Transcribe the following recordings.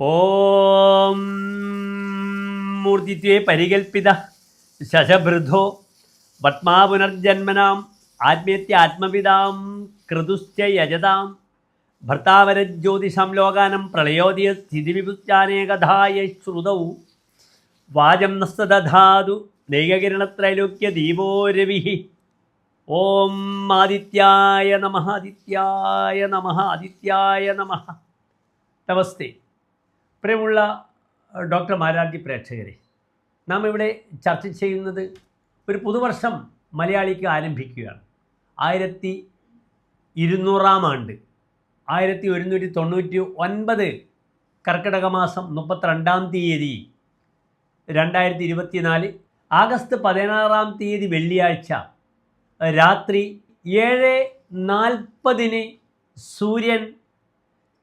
ഓം മൂർത്തിത്വേ പരികൽപ്പിത ശശഭൃധോ പത്മാപുനർജന്മനാം ആത്മീയത്തെ ആത്മപിതാം കൃതുശ്ച യജതാം ഭർത്താവരജ്യോതിഷം ലോകാനം പ്രളയോദയ സ്ഥിതിവിപുച്ചാനേകധായ ശ്രുതൗ. വാചം നസ്തദാതു നൈകകിരണത്രൈലോക്യ ദീപോ രവി. ഓം ആദിത്യായ നമ ആദിത്യായ നമ ആദിത്യായ നമ. നമസ്തേ പ്രിയമുള്ള ഡോക്ടർ മാരാർജി പ്രേക്ഷകരെ നാം ഇവിടെ ചർച്ച ചെയ്യുന്നത് ഒരു പുതുവർഷം മലയാളിക്ക് ആരംഭിക്കുകയാണ്. ആയിരത്തി ഇരുന്നൂറാം ആണ്ട് ആയിരത്തി ഒരുന്നൂറ്റി തൊണ്ണൂറ്റി ഒൻപത് കർക്കിടക മാസം മുപ്പത്തിരണ്ടാം തീയതി രണ്ടായിരത്തി ഇരുപത്തിനാല് ആഗസ്റ്റ് പതിനാറാം തീയതി വെള്ളിയാഴ്ച രാത്രി ഏഴ് നാൽപ്പതിന് സൂര്യൻ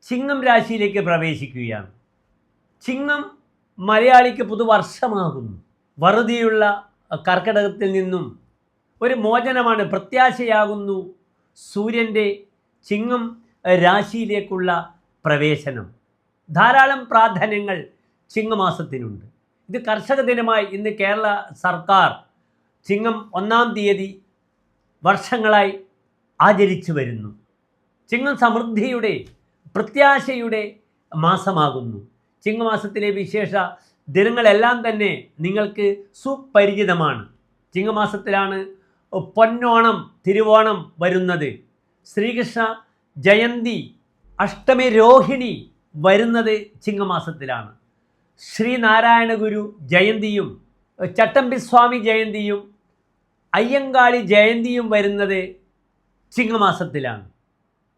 ചിങ്ങം രാശിയിലേക്ക് പ്രവേശിക്കുകയാണ്. ചിങ്ങം മലയാളിക്ക് പുതുവർഷമാകുന്നു. വറുതിയുള്ള കർക്കിടകത്തിൽ നിന്നും ഒരു മോചനമാണ് പ്രത്യാശയാകുന്നു സൂര്യന്റെ ചിങ്ങം രാശിയിലേക്കുള്ള പ്രവേശനം. ധാരാളം പ്രാധാന്യങ്ങൾ ചിങ്ങമാസത്തിനുണ്ട്. ഇത് കർഷക ദിനമായി ഇന്ന് കേരള സർക്കാർ ചിങ്ങം ഒന്നാം തീയതി വർഷങ്ങളായി ആചരിച്ചു വരുന്നു. ചിങ്ങം സമൃദ്ധിയുടെ പ്രത്യാശയുടെ മാസമാകുന്നു. ചിങ്ങമാസത്തിലെ വിശേഷ ദിനങ്ങളെല്ലാം തന്നെ നിങ്ങൾക്ക് സുപരിചിതമാണ്. ചിങ്ങമാസത്തിലാണ് പൊന്നോണം തിരുവോണം വരുന്നത്. ശ്രീകൃഷ്ണ ജയന്തി അഷ്ടമി രോഹിണി വരുന്നത് ചിങ്ങമാസത്തിലാണ്. ശ്രീനാരായണ ഗുരു ജയന്തിയും ചട്ടമ്പിസ്വാമി ജയന്തിയും അയ്യങ്കാളി ജയന്തിയും വരുന്നത് ചിങ്ങമാസത്തിലാണ്.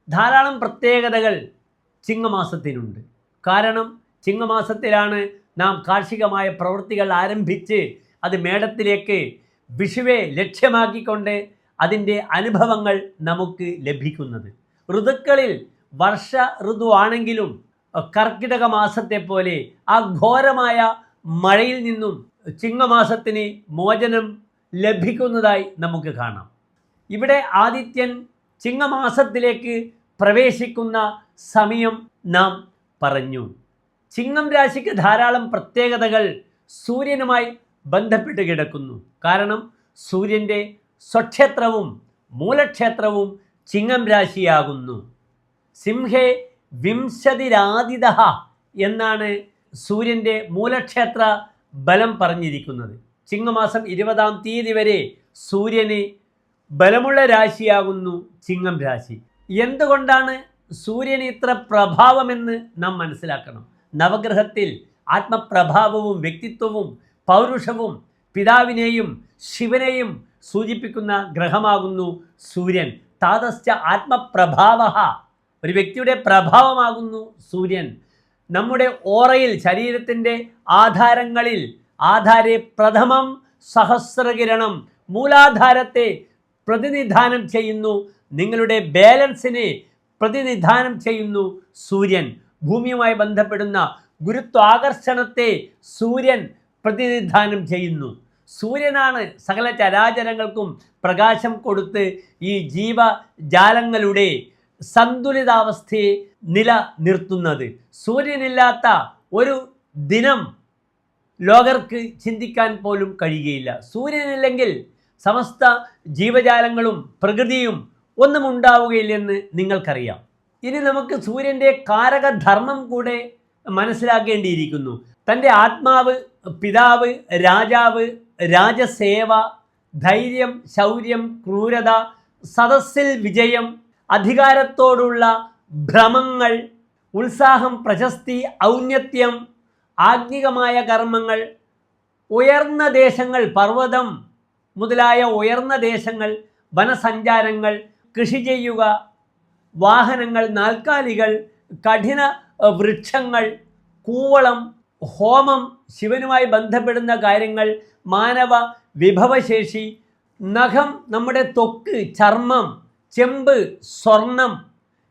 ധാരാളം പ്രത്യേകതകൾ ചിങ്ങമാസത്തിനുണ്ട്. കാരണം ചിങ്ങമാസത്തിലാണ് നാം കാർഷികമായ പ്രവൃത്തികൾ ആരംഭിച്ച് അത് മേടത്തിലേക്ക് വിഷുവെ ലക്ഷ്യമാക്കിക്കൊണ്ട് അതിന്റെ അനുഭവങ്ങൾ നമുക്ക് ലഭിക്കുന്നത്. ഋതുക്കളിൽ വർഷ ഋതുവാണെങ്കിലും കർക്കിടക മാസത്തെ പോലെ ആ ഘോരമായ മഴയിൽ നിന്നും ചിങ്ങമാസത്തിന് മോചനം ലഭിക്കുന്നതായി നമുക്ക് കാണാം. ഇവിടെ ആദിത്യൻ ചിങ്ങമാസത്തിലേക്ക് പ്രവേശിക്കുന്ന സമയം നാം പറഞ്ഞു. ചിങ്ങം രാശിക്ക് ധാരാളം പ്രത്യേകതകൾ സൂര്യനുമായി ബന്ധപ്പെട്ട് കിടക്കുന്നു. കാരണം സൂര്യന്റെ സ്വക്ഷേത്രവും മൂലക്ഷേത്രവും ചിങ്ങം രാശിയാകുന്നു. സിംഹേ വിംശതിരാതിഥ എന്നാണ് സൂര്യന്റെ മൂലക്ഷേത്ര ബലം പറഞ്ഞിരിക്കുന്നത്. ചിങ്ങമാസം ഇരുപതാം തീയതി വരെ സൂര്യന് ബലമുള്ള രാശിയാകുന്നു ചിങ്ങം രാശി. എന്തുകൊണ്ടാണ് സൂര്യന് ഇത്ര പ്രഭാവമെന്ന് നാം മനസ്സിലാക്കണം? നവഗ്രഹത്തിൽ ആത്മപ്രഭാവവും വ്യക്തിത്വവും പൗരുഷവും പിതാവിനെയും ശിവനെയും സൂചിപ്പിക്കുന്ന ഗ്രഹമാകുന്നു സൂര്യൻ. താതസ്ഥ ആത്മപ്രഭാവ. ഒരു വ്യക്തിയുടെ പ്രഭാവമാകുന്നു സൂര്യൻ. നമ്മുടെ ഓറയിൽ ശരീരത്തിന്റെ ആധാരങ്ങളിൽ ആധാരെ പ്രഥമം സഹസ്രകിരണം മൂലാധാരത്തെ പ്രതിനിധാനം ചെയ്യുന്നു. നിങ്ങളുടെ ബാലൻസിനെ പ്രതിനിധാനം ചെയ്യുന്നു സൂര്യൻ. ഭൂമിയുമായി ബന്ധപ്പെടുന്ന ഗുരുത്വാകർഷണത്തെ സൂര്യൻ പ്രതിനിധാനം ചെയ്യുന്നു. സൂര്യനാണ് സകല ചരാചരങ്ങൾക്കും പ്രകാശം കൊടുത്ത് ഈ ജീവജാലങ്ങളുടെ സന്തുലിതാവസ്ഥയെ നിലനിർത്തുന്നത്. സൂര്യനില്ലാത്ത ഒരു ദിനം ലോകർക്ക് ചിന്തിക്കാൻ പോലും കഴിയുകയില്ല. സൂര്യനില്ലെങ്കിൽ സമസ്ത ജീവജാലങ്ങളും പ്രകൃതിയും ഒന്നും ഉണ്ടാവുകയില്ലെന്ന് നിങ്ങൾക്കറിയാം. ഇനി നമുക്ക് സൂര്യന്റെ കാരകധർമ്മം കൂടെ മനസ്സിലാക്കേണ്ടിയിരിക്കുന്നു. തന്റെ ആത്മാവ് പിതാവ് രാജാവ് രാജസേവ ധൈര്യം ശൗര്യം ക്രൂരത സദസ്സിൽ വിജയം അധികാരത്തോടുള്ള ഭ്രമങ്ങൾ ഉത്സാഹം പ്രശസ്തി ഔന്നത്യം ആജ്ഞികമായ കർമ്മങ്ങൾ ഉയർന്ന ദേശങ്ങൾ പർവതം മുതലായ ഉയർന്ന ദേശങ്ങൾ വനസഞ്ചാരങ്ങൾ കൃഷി ചെയ്യുക വാഹനങ്ങൾ നാൽക്കാലികൾ കഠിന വൃക്ഷങ്ങൾ കൂവളം ഹോമം ശിവനുമായി ബന്ധപ്പെടുന്ന കാര്യങ്ങൾ മാനവ വിഭവശേഷി നഖം നമ്മുടെ തൊക്ക് ചർമ്മം ചെമ്പ് സ്വർണം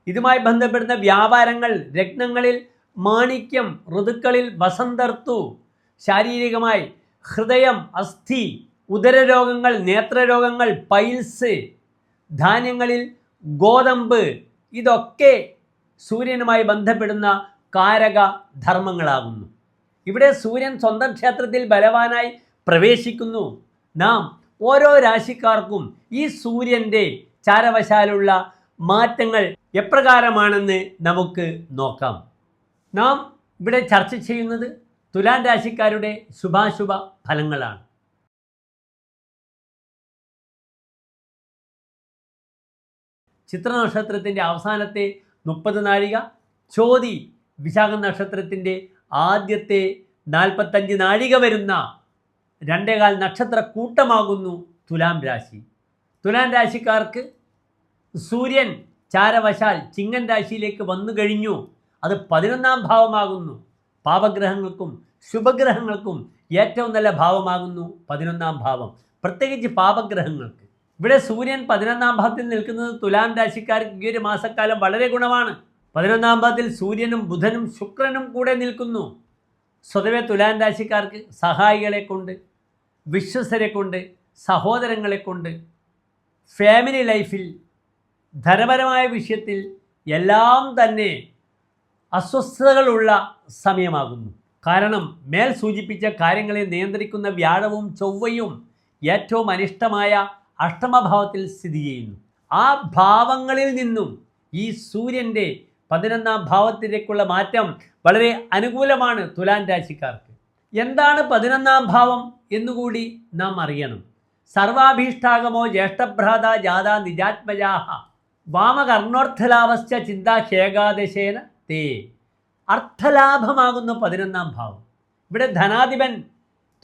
ഇതുമായി ബന്ധപ്പെടുന്ന വ്യാപാരങ്ങൾ രത്നങ്ങളിൽ മാണിക്യം ഋതുക്കളിൽ വസന്തർത്തു ശാരീരികമായി ഹൃദയം അസ്ഥി ഉദരരോഗങ്ങൾ നേത്രരോഗങ്ങൾ പൈൽസ് ധാന്യങ്ങളിൽ ഗോതമ്പ് ഇതൊക്കെ സൂര്യനുമായി ബന്ധപ്പെടുന്ന കാരക ധർമ്മങ്ങളാകുന്നു. ഇവിടെ സൂര്യൻ സ്വന്തം ക്ഷേത്രത്തിൽ ബലവാനായി പ്രവേശിക്കുന്നു. നാം ഓരോ രാശിക്കാർക്കും ഈ സൂര്യന്റെ ചാരവശാലുള്ള മാറ്റങ്ങൾ എപ്രകാരമാണെന്ന് നമുക്ക് നോക്കാം. നാം ഇവിടെ ചർച്ച ചെയ്യുന്നത് തുലാൻ രാശിക്കാരുടെ ശുഭാശുഭ ഫലങ്ങളാണ് ചിത്ര നക്ഷത്രത്തിന്റെ അവസാനത്തെ മുപ്പത് നാഴിക ചോതി വിശാഖ നക്ഷത്രത്തിന്റെ ആദ്യത്തെ നാൽപ്പത്തഞ്ച് നാഴിക വരുന്ന രണ്ടേകാൽ നക്ഷത്ര കൂട്ടമാകുന്നു തുലാം രാശി. തുലാം രാശിക്കാർക്ക് സൂര്യൻ ചാരവശാൽ ചിങ്ങൻ രാശിയിലേക്ക് വന്നു കഴിഞ്ഞു. അത് പതിനൊന്നാം ഭാവമാകുന്നു. പാപഗ്രഹങ്ങൾക്കും ശുഭഗ്രഹങ്ങൾക്കും ഏറ്റവും നല്ല ഭാവമാകുന്നു പതിനൊന്നാം ഭാവം. പ്രത്യേകിച്ച് പാപഗ്രഹങ്ങൾക്ക് ഇവിടെ സൂര്യൻ പതിനൊന്നാം ഭാഗത്തിൽ നിൽക്കുന്നത് തുലാം രാശിക്കാർക്ക് ഈ ഒരു മാസക്കാലം വളരെ ഗുണമാണ്. പതിനൊന്നാം ഭാഗത്തിൽ സൂര്യനും ബുധനും ശുക്രനും കൂടെ നിൽക്കുന്നു. സ്വതവേ തുലാം രാശിക്കാർക്ക് സഹായികളെ കൊണ്ട് വിശ്വസരെ കൊണ്ട് സഹോദരങ്ങളെ കൊണ്ട് ഫാമിലി ലൈഫിൽ ധനപരമായ വിഷയത്തിൽ എല്ലാം തന്നെ അസ്വസ്ഥതകളുള്ള സമയമാകുന്നു. കാരണം മേൽ സൂചിപ്പിച്ച കാര്യങ്ങളെ നിയന്ത്രിക്കുന്ന വ്യാഴവും ചൊവ്വയും ഏറ്റവും അനിഷ്ടമായ അഷ്ടമഭാവത്തിൽ സ്ഥിതി ചെയ്യുന്നു. ആ ഭാവങ്ങളിൽ നിന്നും ഈ സൂര്യന്റെ പതിനൊന്നാം ഭാവത്തിലേക്കുള്ള മാറ്റം വളരെ അനുകൂലമാണ് തുലാൻ രാശിക്കാർക്ക്. എന്താണ് പതിനൊന്നാം ഭാവം എന്നുകൂടി നാം അറിയണം. സർവാഭീഷ്ടാഗമോ ജ്യേഷ്ഠഭ്രാത ജാത നിജാത്മജാഹ വാമകർണോർത്ഥലാഭശ്ച ചിന്താ ഹേകാദശേന തേ. അർത്ഥലാഭമാകുന്നു പതിനൊന്നാം ഭാവം. ഇവിടെ ധനാധിപൻ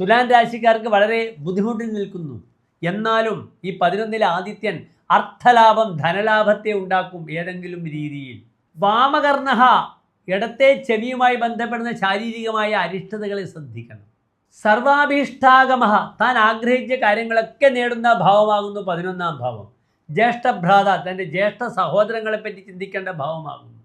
തുലാൻ രാശിക്കാർക്ക് വളരെ ബുദ്ധിമുട്ടിൽ നിൽക്കുന്നു. എന്നാലും ഈ പതിനൊന്നിലെ ആദിത്യൻ അർത്ഥലാഭം ധനലാഭത്തെ ഉണ്ടാക്കും ഏതെങ്കിലും രീതിയിൽ. വാമകർണഹ ഇടത്തെ ചെവിയുമായി ബന്ധപ്പെടുന്ന ശാരീരികമായ അരിഷ്ടതകളെ ശ്രദ്ധിക്കണം. സർവാഭീഷ്ടാഗമ താൻ ആഗ്രഹിച്ച കാര്യങ്ങളൊക്കെ നേടുന്ന ഭാവമാകുന്നു പതിനൊന്നാം ഭാവം. ജ്യേഷ്ഠഭ്രാത തന്റെ ജ്യേഷ്ഠ സഹോദരങ്ങളെപ്പറ്റി ചിന്തിക്കേണ്ട ഭാവമാകുന്നു.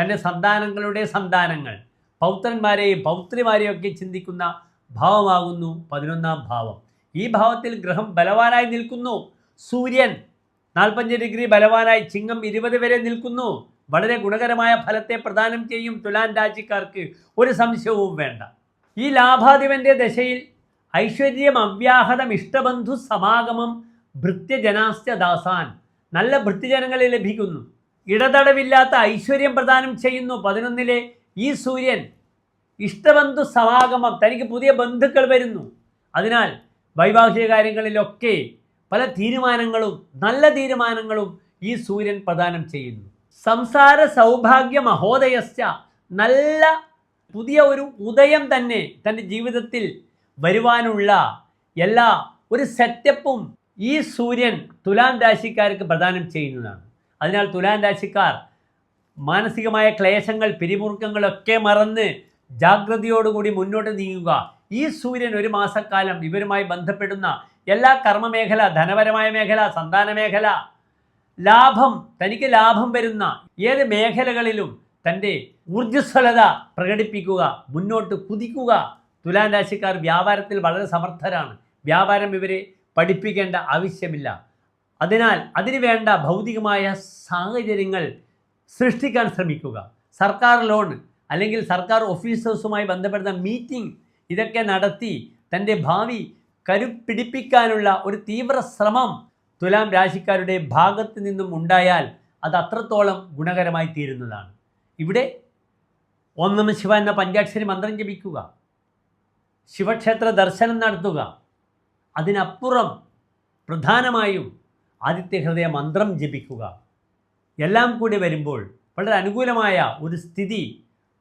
തന്റെ സന്താനങ്ങളുടെ സന്താനങ്ങൾ പൗത്രന്മാരെയും പൗത്രിമാരെയും ഒക്കെ ചിന്തിക്കുന്ന ഭാവമാകുന്നു പതിനൊന്നാം ഭാവം. ഈ ഭാവത്തിൽ ഗ്രഹം ബലവാനായി നിൽക്കുന്നു. സൂര്യൻ നാൽപ്പഞ്ച് ഡിഗ്രി ബലവാനായി ചിങ്ങം ഇരുപത് വരെ നിൽക്കുന്നു. വളരെ ഗുണകരമായ ഫലത്തെ പ്രദാനം ചെയ്യും തുലാൻ രാജ്യക്കാർക്ക് ഒരു സംശയവും വേണ്ട. ഈ ലാഭാധിപന്റെ ദശയിൽ ഐശ്വര്യം അവ്യാഹതം ഇഷ്ടബന്ധു സമാഗമം ഭൃത്യജനാസ്യദാസാൻ നല്ല ഭൃത്യജനങ്ങളെ ലഭിക്കുന്നു. ഇടതടവില്ലാത്ത ഐശ്വര്യം പ്രദാനം ചെയ്യുന്നു. പതിനൊന്നിലെ ഈ സൂര്യൻ ഇഷ്ടബന്ധു സമാഗമം തനിക്ക് പുതിയ ബന്ധുക്കൾ വരുന്നു. അതിനാൽ വൈവാഹിക കാര്യങ്ങളിലൊക്കെ പല തീരുമാനങ്ങളും നല്ല തീരുമാനങ്ങളും ഈ സൂര്യൻ പ്രദാനം ചെയ്യുന്നു. സംസാര സൗഭാഗ്യ മഹോദയസ്യ നല്ല പുതിയ ഒരു ഉദയം തന്നെ തന്റെ ജീവിതത്തിൽ വരുവാനുള്ള എല്ലാ ഒരു സെറ്റപ്പും ഈ സൂര്യൻ തുലാം രാശിക്കാർക്ക് പ്രദാനം ചെയ്യുന്നതാണ്. അതിനാൽ തുലാം രാശിക്കാർ മാനസികമായ ക്ലേശങ്ങൾ പിരിമുറുക്കങ്ങളൊക്കെ മറന്ന് ജാഗ്രതയോടുകൂടി മുന്നോട്ട് നീങ്ങുക. ഈ സൂര്യൻ ഒരു മാസക്കാലം ഇവരുമായി ബന്ധപ്പെടുന്ന എല്ലാ കർമ്മമേഖല ധനപരമായ മേഖല സന്താന മേഖല ലാഭം തനിക്ക് ലാഭം വരുന്ന ഏത് മേഖലകളിലും തന്റെ ഊർജസ്വലത പ്രകടിപ്പിക്കുക മുന്നോട്ട് കുതിക്കുക. തുലാം രാശിക്കാർ വ്യാപാരത്തിൽ വളരെ സമർത്ഥരാണ്. വ്യാപാരം ഇവരെ പഠിപ്പിക്കേണ്ട ആവശ്യമില്ല. അതിനാൽ അതിനു വേണ്ട ഭൗതികമായ സാഹചര്യങ്ങൾ സൃഷ്ടിക്കാൻ ശ്രമിക്കുക. സർക്കാർ ലോൺ അല്ലെങ്കിൽ സർക്കാർ ഓഫീസേഴ്സുമായി ബന്ധപ്പെടുന്ന മീറ്റിംഗ് ഇതൊക്കെ നടത്തി തന്റെ ഭാവി കരുപ്പിടിപ്പിക്കാനുള്ള ഒരു തീവ്ര ശ്രമം തുലാം രാശിക്കാരുടെ ഭാഗത്ത് നിന്നും ഉണ്ടായാൽ അത് അത്രത്തോളം ഗുണകരമായി തീരുന്നതാണ്. ഇവിടെ നമ ശിവ എന്ന പഞ്ചാക്ഷരി മന്ത്രം ജപിക്കുക. ശിവക്ഷേത്ര ദർശനം നടത്തുക. അതിനപ്പുറം പ്രധാനമായും ആദിത്യഹൃദയ മന്ത്രം ജപിക്കുക. എല്ലാം കൂടി വരുമ്പോൾ വളരെ അനുകൂലമായ ഒരു സ്ഥിതി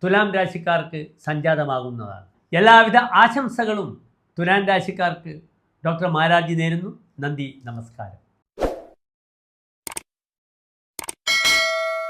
തുലാം രാശിക്കാർക്ക് സംജാതമാകുന്നതാണ്. എല്ലാവിധ ആശംസകളും തുലാം രാശിക്കാർക്ക് ഡോക്ടർ മാരാജി നേരുന്നു. നന്ദി നമസ്കാരം.